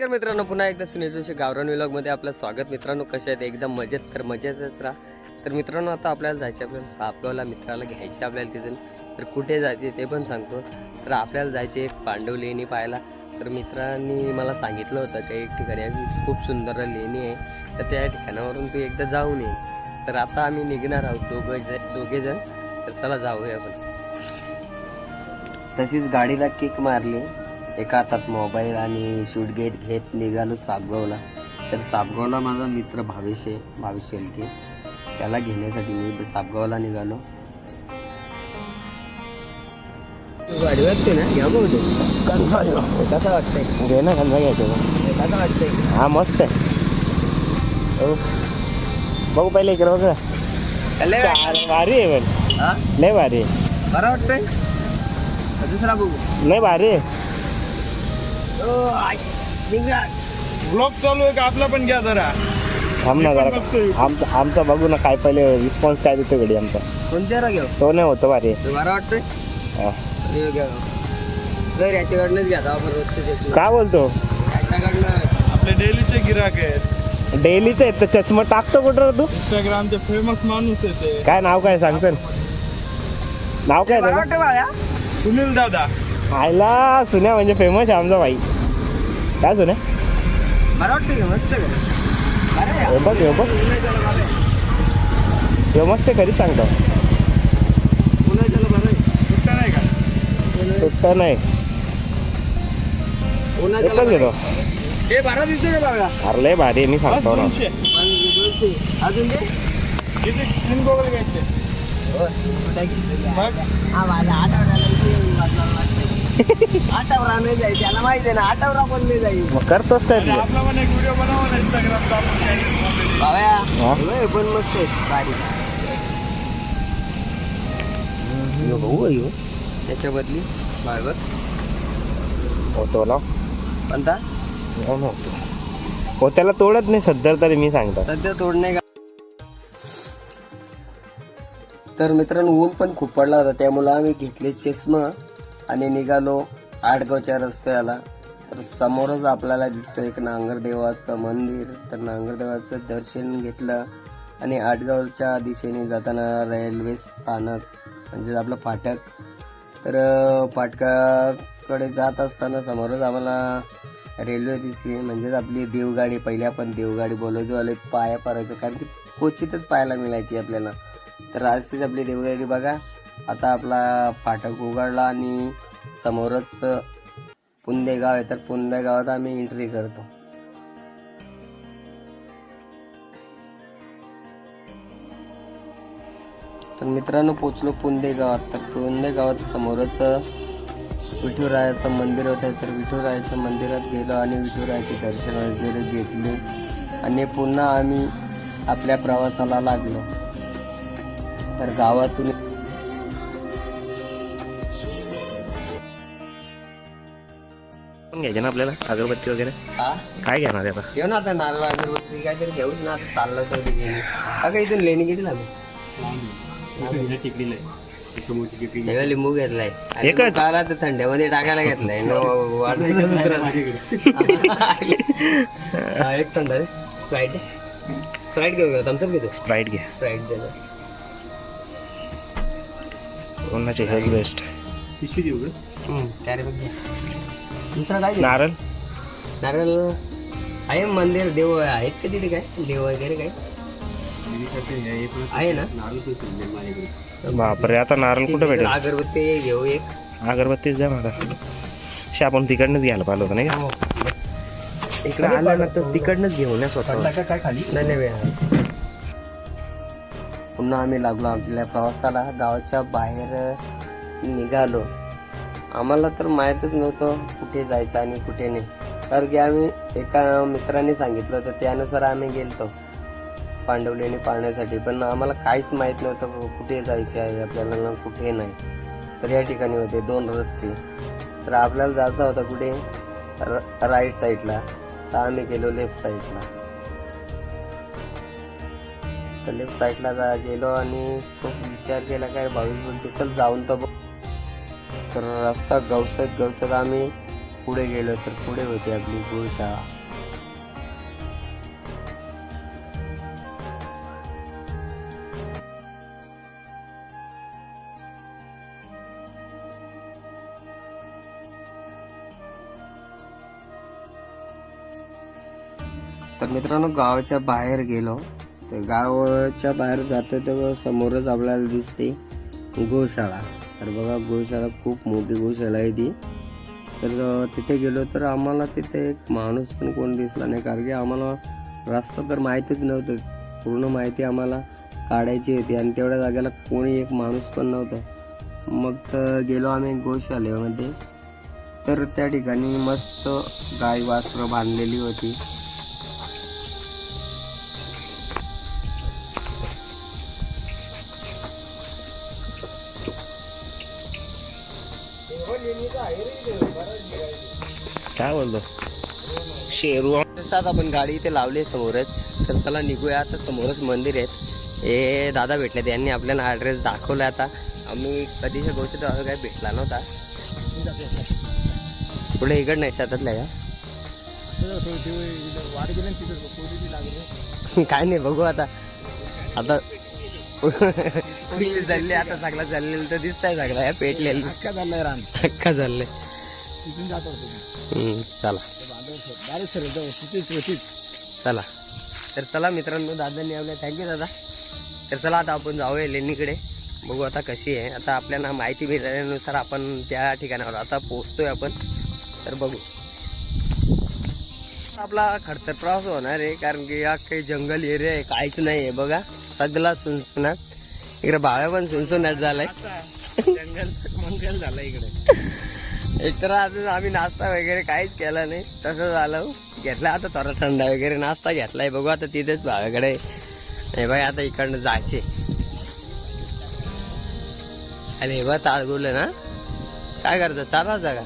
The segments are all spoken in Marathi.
नमस्कार मित्रांनो पुन्हा एकदा सुनील जोशी गावरान विलॉगमध्ये आपलं स्वागत. मित्रांनो कसे आहेत? एकदम मजेत. तर मजेतच राहा. तर मित्रांनो आता आपल्याला जायचे आपल्याला सापगावला. मित्राला घ्यायचे आपल्याला तिथून. तर कुठे जायचे ते पण सांगतो. तर आपल्याला जायचे एक पांडव लेणी पाहायला. तर मित्रांनी मला सांगितलं होतं की एक ठिकाणी खूप सुंदर लेणी आहे. तर त्या ठिकाणावरून तू एकदा जाऊन ये. तर आता आम्ही निघणार आहोत दोघं दोघे जण. तर चला जाऊया आपण. तशीच गाडीला किक मारली. एका हातात मोबाईल आणि शूट घेत घेत निघालो सापगावला तर सापगावला माझा मित्र भावेश आहे भावेश शेलके त्याला घेण्यासाठी मी सापगावला निघालो. गाडी वाटते ना? घ्या बघ कसा वाटतंय? घे ना खांदा घ्यायचं कसा वाटतंय? हा मस्त आहे. हो. बघू पहिले इकडे बघ. भारी. आहे पण. हा? लय भारी आहे. बरा वाटतंय? दुसरा बघू. लय भारी आहे. ब्लॉग चालू आहे का? आपला पण घ्या जरा. थांब ना जरा. आमचं आमचं बघू ना काय पहिले रिस्पॉन्स काय देतो गडी आमचा. कोणत्या घेऊ तो नाही होतो भारी. तो बरा वाटतोय? हा. अरे घ्या. जर याच्याकडनंच घ्या आपण रोजचे देतो काय बोलतो? याच्याकडनं. आपले डेलीचे गिराक आहेत. डेलीच आहे तर चष्मा टाकतो कुठं रे तू? इंस्टाग्रामचे फेमस माणूस आहे ते. काय नाव काय सांगसन नाव काय सुनील दादा. आयला सुन्या म्हणजे फेमस आहे आमचा भाई. काय सुन्या? वाटतं. हे बघ हे बघ. हे मस्त आहे खरी सांगतो. सुट्टा नाही. एकच घेतो. हे बारा दिसतो अरे लय भारी मी सांगतो ना. अजून दे. किती तीन गोगल घ्यायचे. आठवडा नाही जाईल त्याला माहिती आहे ना आठवडा पण नाही जाईल. मग करतोस काय अरे तू? आपला पण एक व्हिडिओ बनवा ना इंस्टाग्रामचा आपण काही बाबा हा? होय, पण मस्त आहे भारी. यो भाऊ आहे यो. त्याच्या बदली बाय बघ. होतो कोणता? हो ना होतो. हो त्याला तोडत नाही सध्या तरी मी सांगतो. सध्या तोडणे का? तर मित्रांनो ऊन पण खूप पडला होता त्यामुळे आम्ही घेतले चष्मा. आणि निघालो आडगावच्या रस्त्याला. तर समोरच आपल्याला दिसतं एक नांगरदेवाचं मंदिर. तर नांगरदेवाचं दर्शन घेतलं आणि आडगावच्या दिशेने जाताना रेल्वे स्थानक म्हणजे आपलं फाटक. तर फाटकाकडे जात असताना समोरच आम्हाला रेल्वे दिसली. म्हणजेच आपली देवगाडी पहिले आपण देवगाडी बोलवतो. आले पाया परायचो कारण की क्वचितच पाहायला मिळायची आपल्याला. तर अशीच आपली देवगाडी बघा. आता आपला फाटक उघडला आणि समोरच पुंदे गाव आहे तर पुंदे गावात आम्ही एंट्री करतो. तर मित्रांनो पोचलो पुंदे गावात तर पुंदे गावात समोरच विठुरायाचं मंदिर होतं. तर विठुरायाच्या मंदिरात गेलो आणि विठुरायाचे दर्शन वगैरे घेतले. आणि पुन्हा आम्ही आपल्या प्रवासाला लागलो. तर गावातून पण घ्यायचे ना आपल्याला? अगरबत्ती वगैरे? हा? काय घेणार आहे आता? घेऊ ना आता नारळ अगरबत्ती काहीतरी घेऊच ना आता चाललं तर अगं इथून लेणी किती लागेल? हे लिंबू घेतलाय. आणि एकच? मग काला तर थंड्यामध्ये टाकायला घेतलाय. न हा, एक थंड स्प्राईट स्प्राईट घेऊ का थम्सअप घेतो. स्प्राईट घे. स्प्राईट दे ना. कोणाचे हेच बेस्ट हम्म, कॅरी बॅग घे. दुसरं काय? नारळ. नारळ आहे मंदिर देव आहेत का तिथे काय? देव वगैरे काय? आहे ना? बापरे आता नारळ कुठं भेटेल? अगरबत्ती घेऊ एक. अगरबत्तीच द्या मला. शे आपण तिकडनंच घ्यायला पाहिलं होतं नाही का? इकडे आल्यानंतर तिकडनंच घेऊन या स्वतः. वेळ. पुन्हा आम्ही लागलो आपल्या प्रवासाला. गावाच्या बाहेर निघालो. आम्हाला तर माहीतच नव्हतं कुठे जायचं आणि कुठे नाही. कारण की आम्ही एका मित्राने सांगितलं होतं त्यानुसार आम्ही गेलतो पांडवलेणी पाहण्यासाठी पण आम्हाला काहीच माहीत नव्हतं कुठे जायचे आहे आपल्याला ना कुठे नाही. तर या ठिकाणी होते दोन रस्ते. तर आपल्याला जायचं होतं कुठे? र- राईट साईडला तर आम्ही गेलो लेफ्ट साईडला तर लेफ्ट साईडला जा गेलो आणि खूप विचार केला काय बावीस बोलते चल जाऊन तर बघ. तर रस्ता गवसत गवसत आम्ही पुढे गेलो तर पुढे होती आपली गोशाळा तर मित्रांनो गावाच्या बाहेर गेलो. तर गावाच्या बाहेर जातो तेव्हा समोरच आपल्याला दिसते गोशाळा तर बघा गोशाला खूप मोठी गोशाला आहे ती. तर तिथे गेलो तर आम्हाला तिथे एक माणूस पण कोण दिसला नाही कारण की आम्हाला रस्ता तर माहितीच नव्हतं. पूर्ण माहिती आम्हाला काढायची होती आणि तेवढ्या जागेला कोणी एक माणूस पण नव्हता. मग तर गेलो आम्ही गोशालेमध्ये. तर त्या ठिकाणी मस्त गाय वासरं बांधलेली होती. काय बोलतो? शेरू. तसाच आपण गाडी इथे लावली समोरच. तर चला निघूया आता समोरच मंदिर आहेत. हे दादा भेटले त्यांनी आपल्याला ऍड्रेस दाखवला आता. आम्ही कधीच्या गोष्टी काय भेटला नव्हता. पुढे इकडं नाही शेतातल्या का काय नाही बघू आता. आता पुढे चालले आता सगळं चाललेलं तर दिसतंय सगळं या पेटलेलं. अख्खा चाललाय रान. अख्खा चाललंय. तिथून जातो हम्म, चला. डायरेक्ट सर तिथेच होतीच चला. तर चला मित्रांनो दादांनी आपल्या थँक्यू दादा. तर चला आता आपण जाऊया लेणीकडे. बघू आता कशी आहे. आता आपल्याला माहिती मिळाल्यानुसार आपण त्या ठिकाणावर आता पोहोचतोय आपण. तर बघू. आपला खडतर प्रवास होणार आहे कारण की या काही जंगल एरिया आहे काहीच नाही आहे बघा. सगळा सुनसुनाट इकडे भाव्या पण सुनसुनाट झालाय. जंगल मंगल झालाय इकडे एक तर अजून आम्ही नाश्ता वगैरे काहीच केला नाही. तसं झालं. घेतला आता थोडा थंडा वगैरे नाश्ता घेतलाय. बघू आता तिथेच भाव्याकडे हे बाई आता इकडनं जायचे. अरे हे बघ ताळगुलं ना. काय करतो चाला जागा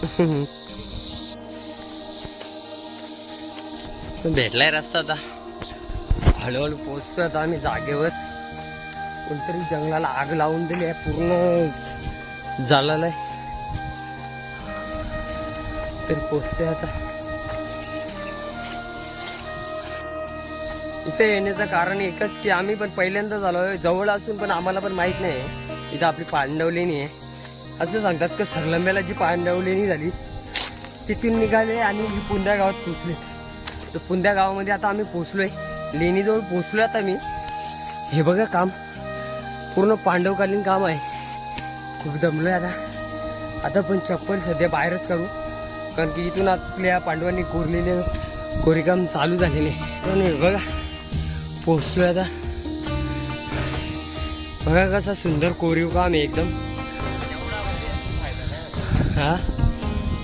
भेटलाय रस्ता आता. हळूहळू पोचतोय आता आम्ही जागेवर. कोणतरी जंगलाला आग लावून दिली आहे पूर्ण झालेलं आहे तरी पोचतोय आता. इथे येण्याचं कारण एकच की आम्ही पण पहिल्यांदा झालोय. जवळ असून पण आम्हाला पण माहीत नाही. इथं आपली पांडवलेणी आहे. असं सांगतात की सरलंब्याला जी पांडवलेणी झाली तिथून निघाले आणि पुंद्या गावात पोचले तर पुंद्या गावामध्ये आता आम्ही पोचलोय लेणीजवळ पोचलोय आता मी. हे बघा काम. पूर्ण पांडवकालीन काम आहे. खूप दमलोय आता. आता पण चप्पल सध्या बाहेरच करू. कारण की इथून आपल्या पांडवांनी कोरलेले कोरीकाम चालू झालेले. पण हे बघा पोचलोय आता. बघा कसा सुंदर कोरीव काम आहे एकदम. हा?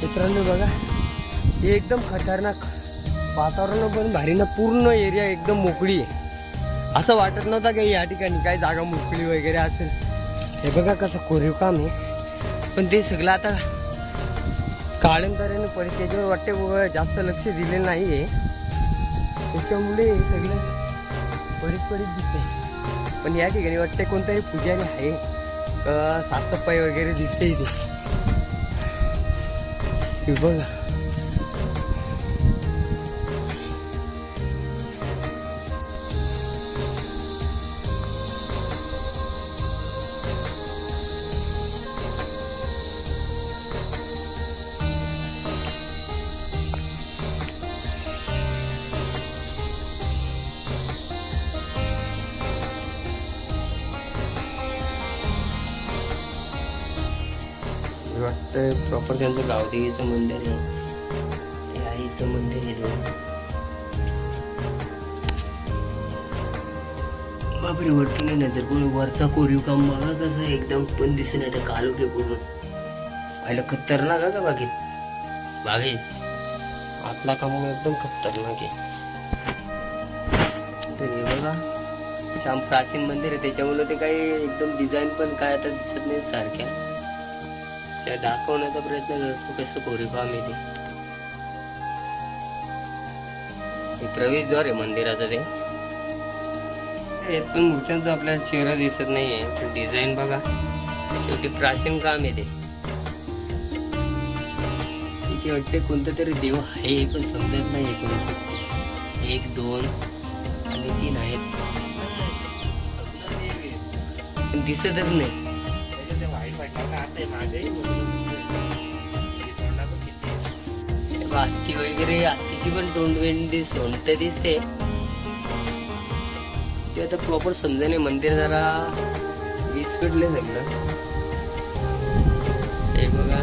मित्रांनो बघा. हे एकदम खतरनाक. वातावरण पण भारी ना पूर्ण एरिया एकदम मोकळी आहे. असं वाटत नव्हतं काही या ठिकाणी काही जागा मोकळी वगैरे असेल. हे बघा कसं कोरीव काम आहे. पण ते सगळं आता काळंतराने परिस्थितीवर वाटते जास्त लक्ष दिले नाही आहे त्याच्यामुळे सगळं परीत परीत दिसते पण या ठिकाणी वाटते कोणताही पुजारी आहे. साफसफाई वगैरे दिसते इथे बघा. वाटतं प्रॉपर त्यांचं गावदेवीचं मंदिर आहे. आईचं मंदिर आहे बापरे वरती नाही नजर पण वरचा कोरीव काम बघा कसं एकदम पण दिसे नाही कालो के पूर्ण पाहिलं खतरनाक आहे का बाकी? बागे आतला काम एकदम खतरनाक आहे. तर हे बघा. छान प्राचीन मंदिर आहे. त्याच्यामुळे ते काही एकदम डिझाईन पण काय आता दिसत नाही सारख्या. त्या दाखवण्याचा प्रयत्न करतो कसं कोरीव येते प्रवेशद्वार आहे मंदिराचं ते. यात पण मूर्त्यांचा आपल्याला चेहरा दिसत नाहीये पण डिझाईन बघा. शेवटी प्राचीन काम आहे ते. वाटते कोणतं तरी देव आहे हे पण समजत नाही कोणतं. एक दोन आणि तीन आहेत. पण दिसतच नाही. तेव्हा हत्ती वगैरे आत्तीची पण तोंड वेंडी सोंट दिसते. ते आता प्रॉपर समजा नाही मंदिर जरा विस्कटले सगळं. हे बघा.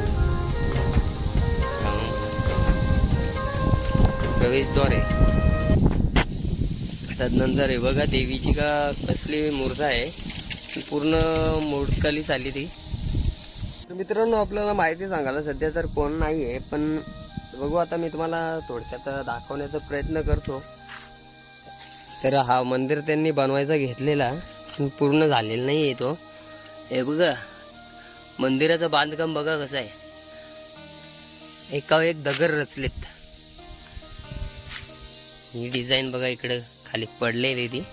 प्रवेशद्वार आहे. त्यानंतर हे बघा देवीची का कसली मूर्ती आहे. पूर्ण मोडकालीच आली ती. तर मित्रांनो आपल्याला माहिती सांगायला सध्या तर कोण नाही आहे पण बघू आता मी तुम्हाला थोडक्यात दाखवण्याचा प्रयत्न करतो. तर हा मंदिर त्यांनी बनवायचा घेतलेला पण पूर्ण झालेला नाही आहे तो. हे बघा मंदिराचं बांधकाम बघा कसं आहे. एका एक दगड रचलेत. ही डिझाईन बघा इकडं खाली पडलेली ती.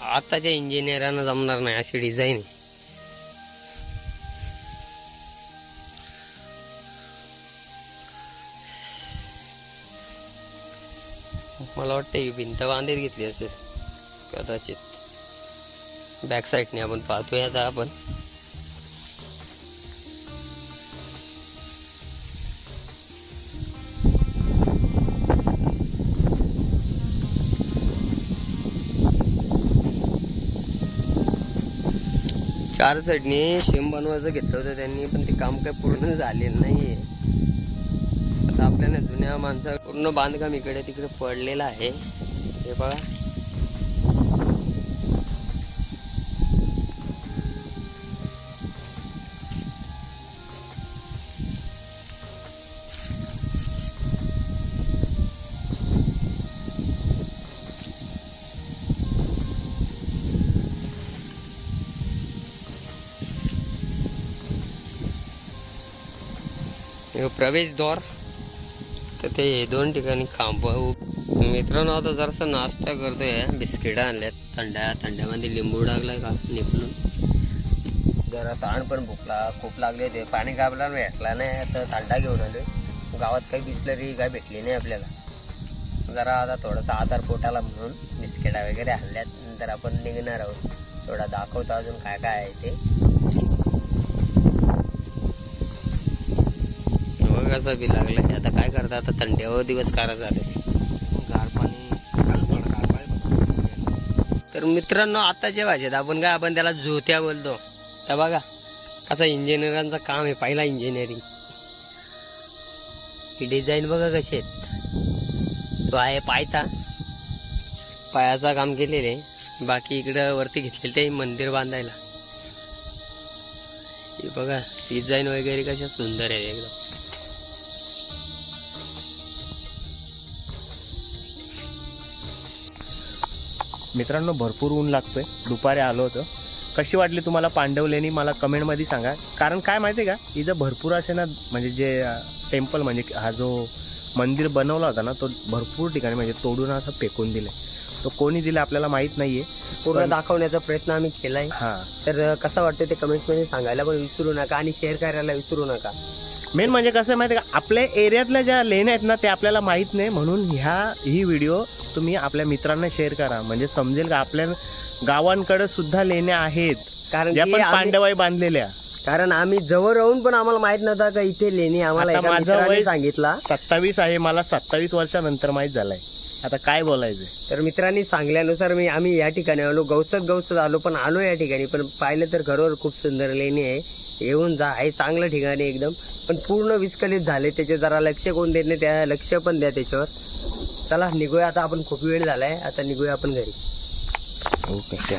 आताच्या इंजिनियरांना जमणार नाही अशी डिझाईन मला वाटतं ही भिंत बांधीत घेतली असेल. कदाचित. बॅक साईडने आपण पाहतोय आता आपण. चार साईडने शेम बनवायचं घेतलं होतं त्यांनी पण ते काम काय पूर्ण झालेलं नाहीये. आता आपल्याला जुन्या माणसा पूर्ण बांधकाम इकडे तिकडे पडलेलं आहे. हे बघा. प्रवेश प्रवेशद्वार तर ते दोन ठिकाणी खांब मित्रांनो आता जरासा नाश्ता करतोय. बिस्किट आणल्यात. थंड्या थंड्यामध्ये लिंबू लागलाय का? निपलून. जरा ताण पण भुकला खूप लागले होते. पाणी गाबला भेटला नाही. तर थंडा घेऊन आलो गावात काही बिसलरी काय भेटली नाही आपल्याला. जरा आता थोडासा आधार पोटाला म्हणून बिस्किटा वगैरे आणल्यात. नंतर आपण निघणार आहोत. थोडा दाखवतो अजून काय काय आहे ते. बघ कसं बी लागलं आता काय करता? आता थंडीवर दिवस कारा झाले. गार पाणी तर मित्रांनो आताच्या भाषेत आपण काय आपण त्याला जोत्या बोलतो. तर बघा कसा इंजिनियरांचं काम आहे पहिला इंजिनिअरिंग. ही डिझाईन बघा कशी आहेत. तो आहे पायथा. पायाचा काम केलेले बाकी इकडं वरती घेतलेलं ते मंदिर बांधायला. हे बघा डिझाईन वगैरे कशा सुंदर आहे एकदम. मित्रांनो भरपूर ऊन लागतोय. दुपारी आलो होतं. कशी वाटली तुम्हाला पांडवलेनी मला कमेंटमध्ये सांगा. कारण काय माहिती आहे का? इथं भरपूर असे ना म्हणजे जे टेम्पल म्हणजे हा जो मंदिर बनवला होता ना तो भरपूर ठिकाणी म्हणजे तोडून असं फेकून दिले तो कोणी दिला आपल्याला माहीत नाहीये. पूर्ण पण- दाखवण्याचा प्रयत्न आम्ही केलाय. हां. तर कसं वाटतं ते कमेंट्समध्ये सांगायला पण विसरू नका आणि शेअर करायला विसरू नका. मेन म्हणजे कसं आहे माहिती का? आपल्या एरियातल्या ज्या लेण्या आहेत ना ते आपल्याला माहीत नाही. म्हणून ह्या ही व्हिडिओ तुम्ही आपल्या मित्रांना शेअर करा. म्हणजे समजेल का आपल्या गावांकडे सुद्धा लेण्या आहेत. कारण ज्या की पण आम्ही- पांडवाई बांधलेल्या. कारण आम्ही जवळ राहून पण आम्हाला माहीत नव्हता का इथे लेणी आम्हाला आता एका माझं मित्राने वय- सांगितला. सत्तावीस आहे मला सत्तावीस वर्षानंतर माहीत झालंय. आता काय बोलायचं तर मित्रांनी सांगल्यानुसार मी आम्ही या ठिकाणी आलो. गवसत गवसत आलो पण आलो या ठिकाणी. पण पाहिलं तर खरोखर खूप सुंदर लेणी आहे. येऊन जा. आहे चांगलं ठिकाणी एकदम. पण पूर्ण विस्कलित झाले. त्याचे जरा लक्ष कोण देत नाही त्या लक्ष पण द्या त्याच्यावर. चला निघूया. आता आपण खूप वेळ झाला आहे आता निघूया आपण घरी. ओके.